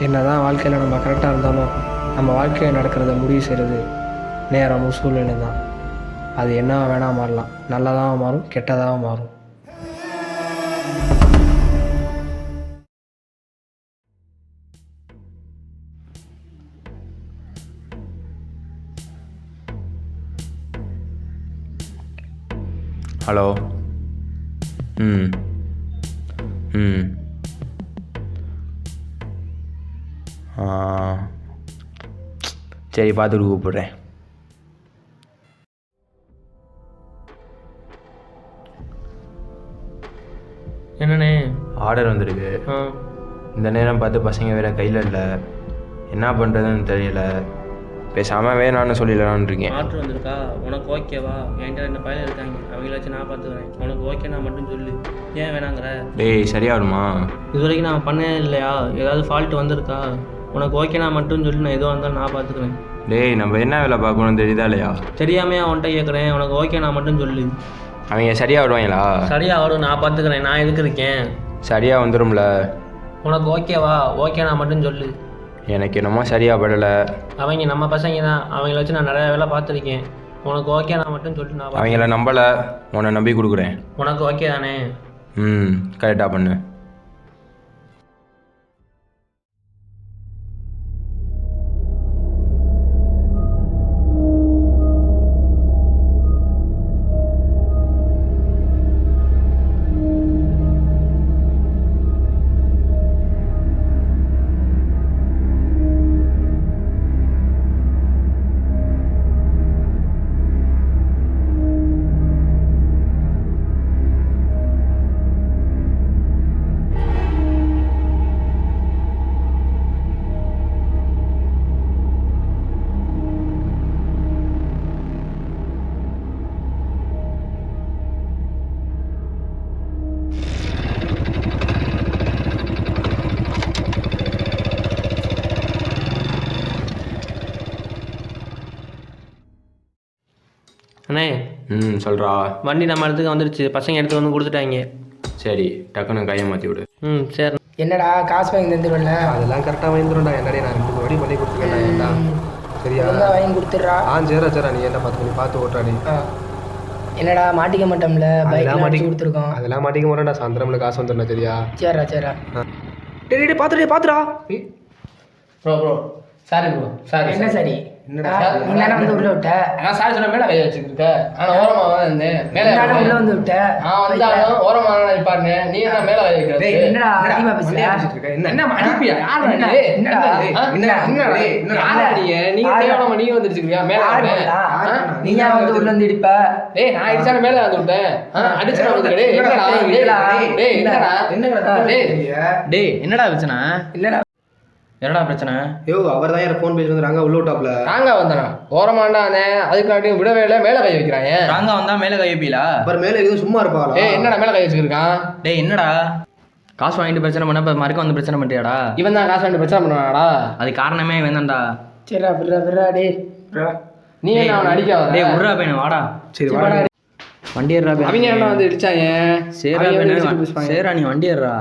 என்ன தான் வாழ்க்கையில் நம்ம கரெக்டாக இருந்தாலும் நம்ம வாழ்க்கையில் நடக்கிறத முடிவு செய்கிறது நேரமும் சூழ்நிலை தான். அது என்ன வேணால் மாறலாம். நல்லதாக மாறும் கெட்டதாக மாறும். ஹலோ. ம். ம். சரி பார்த்துட்டு கூப்பிட்றேன். என்னண்ணே? ஆர்டர் வந்திருக்கு. இந்த நேரம் பார்த்து பசங்க வேற கையில் இல்லை. என்ன பண்ணுறதுன்னு தெரியல. பேசாமல் வேணான்னு சொல்லிடலான்னு இருக்கேன் ஆர்டர் வந்திருக்கா? உனக்கு ஓகேவா என்கிட்ட ரெண்டு பையன் இருக்காங்க. அவங்கள வச்சு நான் பார்த்துக்கிறேன். உனக்கு ஓகேனா மட்டும் சொல்லு. ஏன் வேணாங்கிற? டேய் சரியாகுமா? இது வரைக்கும் நான் பண்ணவே இல்லையா? ஏதாவது ஃபால்ட் வந்திருக்கா? உனக்கு ஓகேனா மட்டும் சொல்லி நான் எதுவாக இருந்தாலும் நான் பார்த்துக்கிறேன். டேய் நம்ம என்ன வேலை பார்க்கணும் தெரியுதா இல்லையா? தெரியாமையே அவன்கிட்ட கேட்குறேன் உனக்கு ஓகேனா மட்டும் சொல்லு. அவங்க சரியாக வருவாங்களா? சரியா வரும் நான் பார்த்துக்கிறேன். நான் எதுக்கு இருக்கேன்? சரியாக வந்துடும்ல உனக்கு ஓகேவா? ஓகேனா மட்டும் சொல்லு. எனக்கு என்னமோ சரியாக படலை. அவங்க நம்ம பசங்க தான். அவங்கள வச்சு நான் நிறையா வேலை பார்த்துருக்கேன். உனக்கு ஓகேனா மட்டும் சொல்லி நான் அவங்கள நம்பலை உன்னை நம்பி கொடுக்குறேன். உனக்கு ஓகே தானே? ம் கரெக்டாக பண்ணு. சொல்கிறா வண்டி நம்ம இடத்துக்கு வந்துருச்சு. பசங்க எடுத்து வந்து கொடுத்துட்டாங்க. சரி டக்குன்னு கையை மாற்றி விடு. ம் சரி. என்னடா காசு வாங்கி தந்துடும்ல அதெல்லாம் கரெக்டாக வாங்கிடும்டா என்னடே நான் ரெண்டு வாடி பண்ணி கொடுத்துருக்கேன்டா ஏன்டா சரியா? வாங்கி கொடுத்துட்றா. ஆ சரிடா சரிடா நீ என்ன பார்த்து பண்ணி பார்த்து ஓட்டுறாடி என்னடா மாட்டிக்க மாட்டோம்ல? பைக்லாம் மாட்டி கொடுத்துருக்கோம். அதெல்லாம் மாட்டிக்க மாட்டேன்டா சாயந்தரம்ல காசு வந்துடும்டா சரியா? சரிடா சரிடா டேய் டேய் பார்த்துடே பார்த்துடா. Bro bro. Sorry bro. Sorry என்ன சரி? என்னடா வந்து உள்ள விட்ட நான் சாரி சொன்ன மேலே கை வச்சுக்கிருக்க ஆனால் ஓரமாக தான் இருந்தேன் மேலே உள்ள வந்து விட்ட நான் வந்தாலும் நான் நிப்பாட்டினேன் நீ என்ன மேலே வைக்கிறது டேய், என்னடா அதிகமா பேசுற? என்ன அடிப்பியா யார்? என்னடா? யாரா? மேல வந்து. நீ ஏன் வந்து உள்ள வந்து இடிப்ப டேய், நான் அடிச்சாலும் மேல வந்து விட்டேன். அடிச்சு வந்துருக்கேன். டேய், என்னடா? என்னடா? டேய், டேய், என்னடா? டேய், என்னடா? என்னங்கடா டேய், டேய் என்னடா பிரச்சனை இல்லடா என்னடா பிரச்சனை? யோ அவர் தான் யார் ஃபோன் பேசி வந்துறாங்க உள்ள விட்டாப்ல நாங்க வந்தானா? ஓரமாண்டானே, அதுக்காட்டியும் விடவே இல்லை, மேல கை வைக்கிறான் ஏன்? ராங்கா வந்தா மேல கைப்பீலா அவர் மேல எதுவும் சும்மா இருப்பாங்களா ஏய், என்னடா மேல கை வச்சுக்கிருக்கான்? டேய் என்னடா? காசு வாங்கிட்டு பிரச்சனை பண்ண இப்ப மறுக்க வந்து பிரச்சனை பண்ணிட்டியாடா? இவன் தான் காசு வாங்கிட்டு பிரச்சனை பண்ணுவானாடா? அது காரணமே வேந்தான்டா சரிடா விட்றா விட்றா டேய். விட்றா. நீ என்ன அவனை அடிக்க வர? டேய் உர்ரா பையனை வாடா. சரி வாடா. வண்டி ஏறா அவங்க என்ன வந்து இடிச்சாங்க? சேரா. சேரா நீ வண்டி ஏறா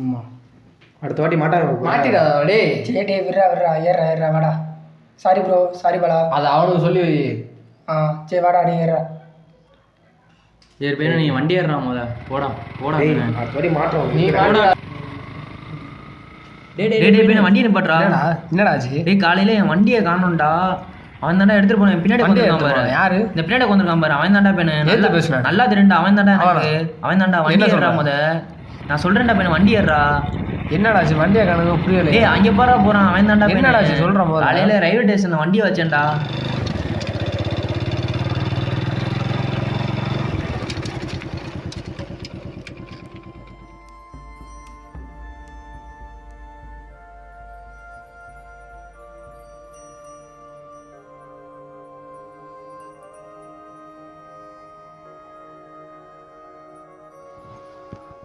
ஆமா அடுத்த வாட்டி மாட்டாங்க மாட்டிடாத டேய். சரி டேய் விட்றா விட்றா ஏறா ஏறா வாடா. Sorry bro sorry Bala. அது அவனுக்கு சொல்லி. ஆ சரி வாடா நீ ஏறா சரி பையனை நீ வண்டி ஏறா முத. போடா போடா. அடுத்த வாட்டி மாட்டுறோம் நீ மாட்டா டேய் டேய் டேய் பையனை வண்டி நிப்பாட்றா என்னடா ஆச்சு? டேய் காலையில என் வண்டியை காணோம்டா. அவன் தாண்டா எடுத்துட்டு போனேன். பின்னாடி வந்திருக்கான் பாரு. யாரு? இந்த பின்னாடி வந்திருக்கான் பாரு. அவன் தாண்டா நேத்து நல்லா தெரியும்டா. அவன் தாண்டா அவன் தாண்டா வண்டி ஏறா? முத. நான் சொல்றேன்டா பையனை வண்டி ஏறா என்னடா ஆச்சு? வண்டியா காணுங்க புரியல டேய் அங்க பாரா போறான். அவன் தான்டா என்னடா ஆச்சு? சொல்றா முதல்ல. காலையில ரயில்வே ஸ்டேஷன்ல வண்டியை வச்சேன்டா.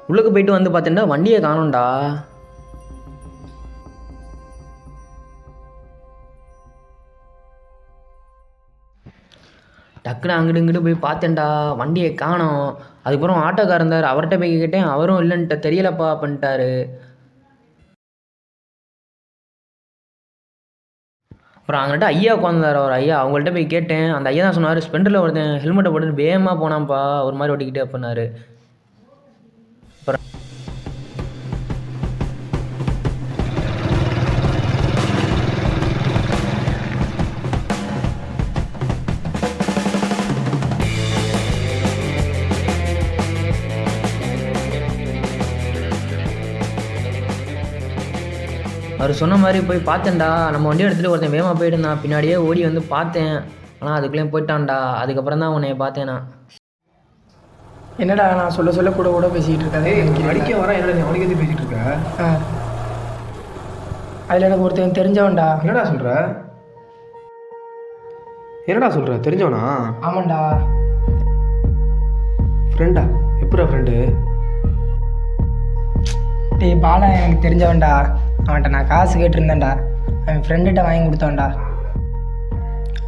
உள்ளுக்கு போயிட்டு வந்து பார்த்தேன்டா வண்டியை காணோம்டா. டக்குன்னு அங்கிட்டு இங்கிட்டு போய் பார்த்தேன்டா வண்டியை காணோம். அதுக்கப்புறம் ஆட்டோக்காரர் இருந்தார். அவர்கிட்ட போய் கேட்டேன் அவரும் இல்லைன்ட்டு தெரியலப்பா அப்படின்ட்டாரு. அப்புறம் அங்கிட்ட ஐயா உட்காந்துருந்தார் ஒரு ஐயா. அவங்கள்ட்ட போய் கேட்டேன். அந்த ஐயா தான் சொன்னார் ஸ்பெண்டரில் ஒருத்தன் ஹெல்மெட்டை போட்டு வேகமாக போனான்ப்பா ஒரு மாதிரி ஓட்டிக்கிட்டு அப்படின்னாரு. அவர் சொன்ன மாதிரி போய் பார்த்தேன்டா. நம்ம வண்டி எடுத்துகிட்டு ஒருத்தன் வேகமாக போயிட்டு இருந்தான் பின்னாடியே ஓடி வந்து பார்த்தேன். ஆனால் அதுக்குள்ளேயும் போயிட்டான்டா. அதுக்கப்புறம் தான் உன்னை பார்த்தேன் நான். என்னடா நான் சொல்ல சொல்ல கூட கூட பேசிக்கிட்டு இருக்காது அடிக்க வர என்ன நீ? அவனுக்கு எது பேசிட்டு இருக்க? அதில் எனக்கு ஒருத்தன் தெரிஞ்சவன்டா. என்னடா சொல்ற? என்னடா சொல்ற? தெரிஞ்சவனா? ஆமாண்டா. ஃப்ரெண்டா எப்படா ஃப்ரெண்டு டேய் பாலா எனக்கு தெரிஞ்சவன்டா. அவன்கிட்ட நான் காசு கேட்டிருந்தேன்டா. அவன் ஃப்ரெண்டுகிட்ட வாங்கி கொடுத்தான்டா.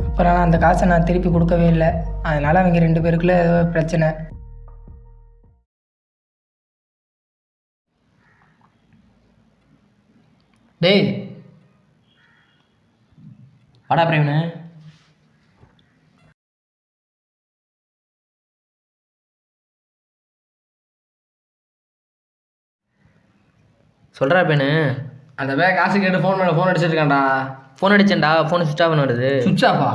அப்புறம் நான் அந்த காசை நான் திருப்பி கொடுக்கவே இல்லை. அதனால் அவங்க ரெண்டு பேருக்குள்ள ஏதோ பிரச்சனை. டேய். வாடா பிரேமனு சொல்கிறா பேனு அந்த பே காசு கேட்டு ஃபோன் மேலே ஃபோன் அடிச்சிட்டு இருக்கான்டா ஃபோன் அடிச்சேன்டா ஃபோன் சுவிச் ஆஃப் வருது சுவிட்ச் ஆஃபா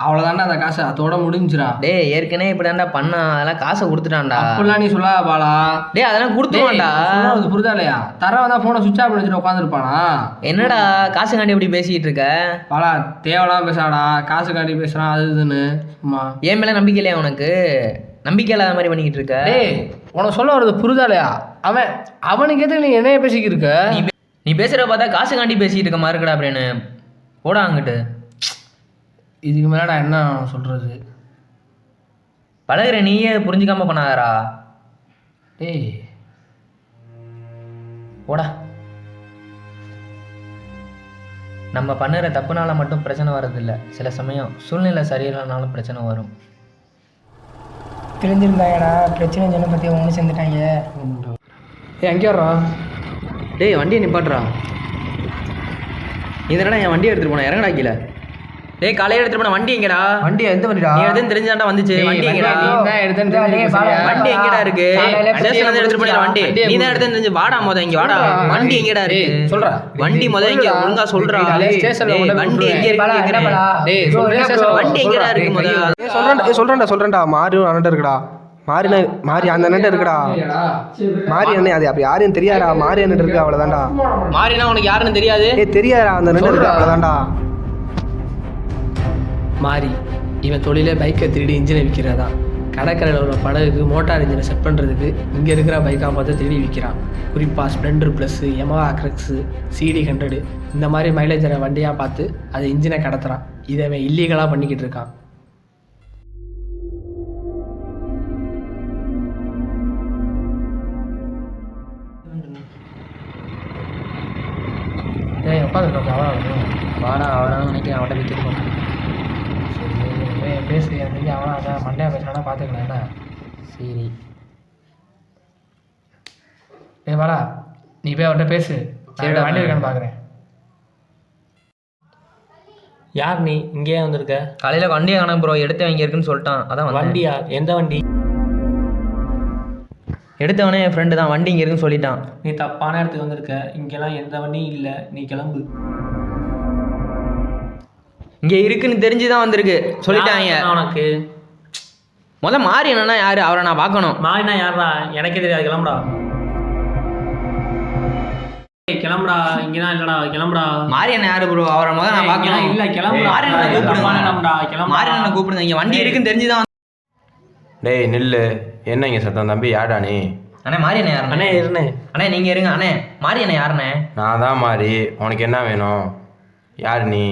அவ்வளோதான்டா அந்த காசு அதோட முடிஞ்சுடா. டேய் ஏற்கனவே இப்படிதான்டா பண்ணான் அதெல்லாம் காசை கொடுத்துட்டான்டா. அப்படிலாம் நீ சொல்லாத பாலா டேய் அதெல்லாம் கொடுத்துருவான்டா. அது புரிதா இல்லையா தரவன் தான் ஃபோனை சுவிட்ச் ஆஃப் பண்ணி வச்சுட்டு உட்காந்துருப்பானா என்னடா காசுக்காண்டி இப்படி பேசிக்கிட்டு இருக்க? பாலா தேவையில்லாம பேசாடா காசு காட்டி பேசுகிறான் அது இதுன்னு. அம்மா என் மேலே நம்பிக்கை இல்லையா உனக்கு? நம்பிக்கை இல்லாத மாதிரி பண்ணிக்கிட்டு இருக்க. டேய் உனக்கு சொல்ல வர்றது புரிதா இல்லையா அவன் அவனுக்கு எதுக்கு நீ என்னைய பேசிக்கிட்டு இருக்க? நீ பேசுகிற பார்த்தா காசுக்காண்டி பேசிக்கிட்டு இருக்க மாதிரி இருக்கடா அப்படின்னு போடா அங்கிட்டு. இதுக்கு மேலே நான் என்ன சொல்கிறது பழகுற நீயே புரிஞ்சுக்காம பண்ணாதடா. டேய். போடா. நம்ம பண்ணுற தப்புனால மட்டும் பிரச்சனை வர்றதில்ல. சில சமயம் சூழ்நிலை சரியில்லைனாலும் பிரச்சனை வரும். தெரிஞ்சிருந்தாங்கடா. பிரச்சனை சொன்ன பற்றி ஒன்று சேர்ந்துட்டாங்க. ஏய் அங்கே வர்றா டேய் வண்டியை நிப்பாட்டுறா. நீ தானடா என் வண்டியை எடுத்துட்டு போன? இறங்கடா கீழே. டேய் காலையில் எடுத்துட்டு போன வண்டி எங்கடா? வண்டி எந்த வண்டிடா? நீ எடுத்துன்னு தெரிஞ்சாண்டா வந்துச்சு. வண்டி எங்கடா? நீ தான் சரியா? வண்டி எங்கடா? இருக்கு? ஸ்டேஷன்ல இருந்து எடுத்துட்டு போன வண்டி. நீ தான் எடுத்து தெரிஞ்சு வாடா மொத இங்க வாடா. வண்டி. எங்கடா இருக்கு? சொல்றா. வண்டி மொத இங்க ஒழுங்கா சொல்றா. ஸ்டேஷன்ல வண்டி எங்க. இருக்கு. டேய், சொல்றேன், ஸ்டேஷன்ல வண்டி எங்கடா இருக்கு மொத. சொல்றேன்டா சொல்றேன்டா சொல்றேன்டா மாறி அண்ணன் இருக்குடா. மாறி மாறி அந்த அண்ணன் இருக்குடா. மாறி அண்ணன் அது அப்படி யாரையும் தெரியாதா மாறி அண்ணன் இருக்கு அவ்வளோதான்டா மாறினா உனக்கு யாருன்னு தெரியாது? ஏ தெரியாதா அந்த அண்ணன் இருக்கு அவ்வளோதான்டா மாறி இவன் தொழிலே பைக்கை திருடி இன்ஜினை விற்கிறதா கடற்கரையில் உள்ள படகுக்கு மோட்டார் இன்ஜினை செட் பண்ணுறதுக்கு இங்கே இருக்கிற பைக்காக பார்த்து திருடி விற்கிறான் குறிப்பாக ஸ்ப்ளெண்டர் ப்ளஸ்ஸு எமஹா அக்ரெக்ஸு சிடி ஹண்ட்ரடு இந்த மாதிரி மைலேஜ் தர வண்டியாக பார்த்து அதை இன்ஜினை கடத்துறான். இதை அவன் இல்லீகலாக பண்ணிக்கிட்டு இருக்கான். டேய் உட்காந்துருக்கா அவன் வாடா அவனா நினைக்கிறேன் அவட்ட வித்துட்டு சரி பேசு எனக்கு அவனா அதான் மண்டையா பேசுறானா பார்த்துக்கலாம் என்ன? சரி. டேய் வாடா நீ போய் அவர்கிட்ட பேசு. சரிடா, வண்டி இருக்கான்னு பார்க்குறேன் யார் நீ? இங்கேயே வந்திருக்க? காலையில் வண்டியை காணோம் ப்ரோ எடுத்து வாங்கி இருக்குன்னு சொல்லிட்டான். அதான் வந்தேன். வண்டியா? எந்த வண்டி? எடுத்தவனே என் ஃப்ரெண்டு தான் வண்டி இங்கே இருக்குன்னு சொல்லிட்டான். நீ தப்பான இடத்துக்கு வந்திருக்க. இங்கெல்லாம் எந்த வண்டியும் இல்லை. நீ கிளம்பு. இங்கே இருக்குன்னு தெரிஞ்சு தான் வந்திருக்கு. சொல்லிட்டாங்க. உனக்கு? முத மாறி என்னன்னா யாரு? அவரை நான் பார்க்கணும். மாறினா யாரா எனக்கே தெரியாது. கிளம்புடா. ஏய், கிளம்புடா. இங்கதான் இல்லடா. கிளம்புடா. மாறி என்ன யாரு ப்ரோ அவரை முத நான் ஏய், பார்க்கணும். இல்ல, கிளம்புடா. மாறி அண்ணனை கூப்பிடுங்க. கிளம்புடா, கிளம்புடா. மாறி அண்ணனை கூப்பிடுங்க. இங்கே வண்டி இருக்குன்னு தெரிஞ்சு தான் டேய் நில்லு. என்ன இங்கே சத்தம் தம்பி? யாடா நீ? அண்ணே மாறி அண்ணே யாருண்ணே அண்ணே இருண்ணே. அண்ணே நீங்கள் இருங்க. அண்ணே மாறி அண்ணே யாருண்ணே? நான் தான் மாறி உனக்கு என்ன வேணும்? யார் நீ?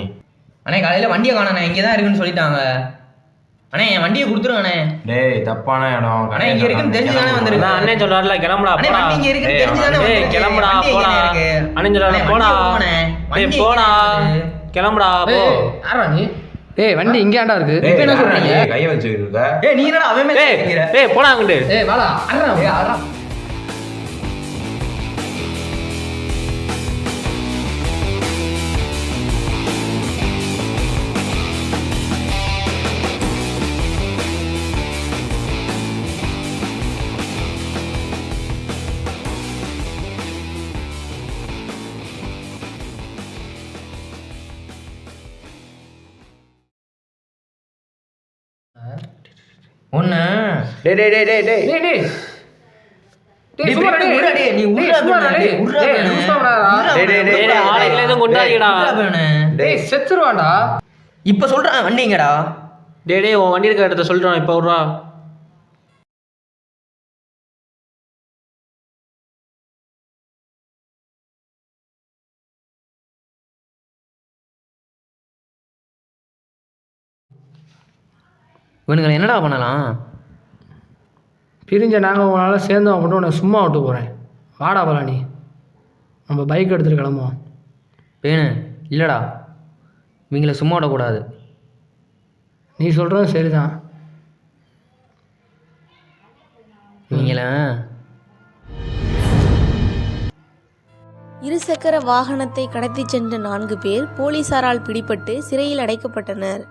அண்ணே காலையில் வண்டியை காணண்ணே. இங்கே தான் இருக்குன்னு சொல்லிட்டாங்க. அண்ணே என் வண்டியை கொடுத்துருங்க அண்ணே. டேய் தப்பான இடம். அண்ணே, இங்க இருக்குன்னு தெரிஞ்சு தானே வந்திருக்கு. அண்ணா, சொல்றாருல கிளம்புடா அண்ணே போடா. வண்டி இங்கே இருக்குன்னு தெரிஞ்சு தானே டேய். கிளம்புடா போடா. அண்ணே, போடா. வண்டியை போண்ணே. டேய் வண்டி போடா? கிளம்புடா போ. யாரா நீ? ஏய் வண்டி இங்கேயாண்டா இருக்கு. டேய், என்ன சொல்றீங்க? கையை வச்சுக்கிட்டு இருக்க ஏய் நீ என்னடா அவன் மேல ஏய் கேக்குற? ஏய் போடா அங்கிட்டு. ஏய் வாடா. அண்ணா டேய் டேய், டேய், ஆளுங்களை எதுவும் கொண்டாடிக்கடா டேய் செத்துருவான்டா. இப்போ சொல்கிறேன் வண்டிங்கடா டேய் டேய் உன் வண்டி இருக்க இடத்த சொல்லிட்டு இப்போ விட்றா. இவனுங்களை என்னடா பண்ணலாம்? பிரிஞ்ச நாங்கள் உங்களால் சேர்ந்து அவன் மட்டும் உன்னை சும்மா விட்டு போகிறேன் வாடா பழனி. நம்ம பைக் எடுத்துகிட்டு கிளம்புவோம். பேனு இல்லைடா. இவங்கள சும்மா விடக்கூடாது. நீ சொல்கிறது சரிதான். இவங்கள இருசக்கர வாகனத்தை கடத்திச் சென்ற நான்கு பேர் போலீசாரால் பிடிபட்டு சிறையில் அடைக்கப்பட்டனர்.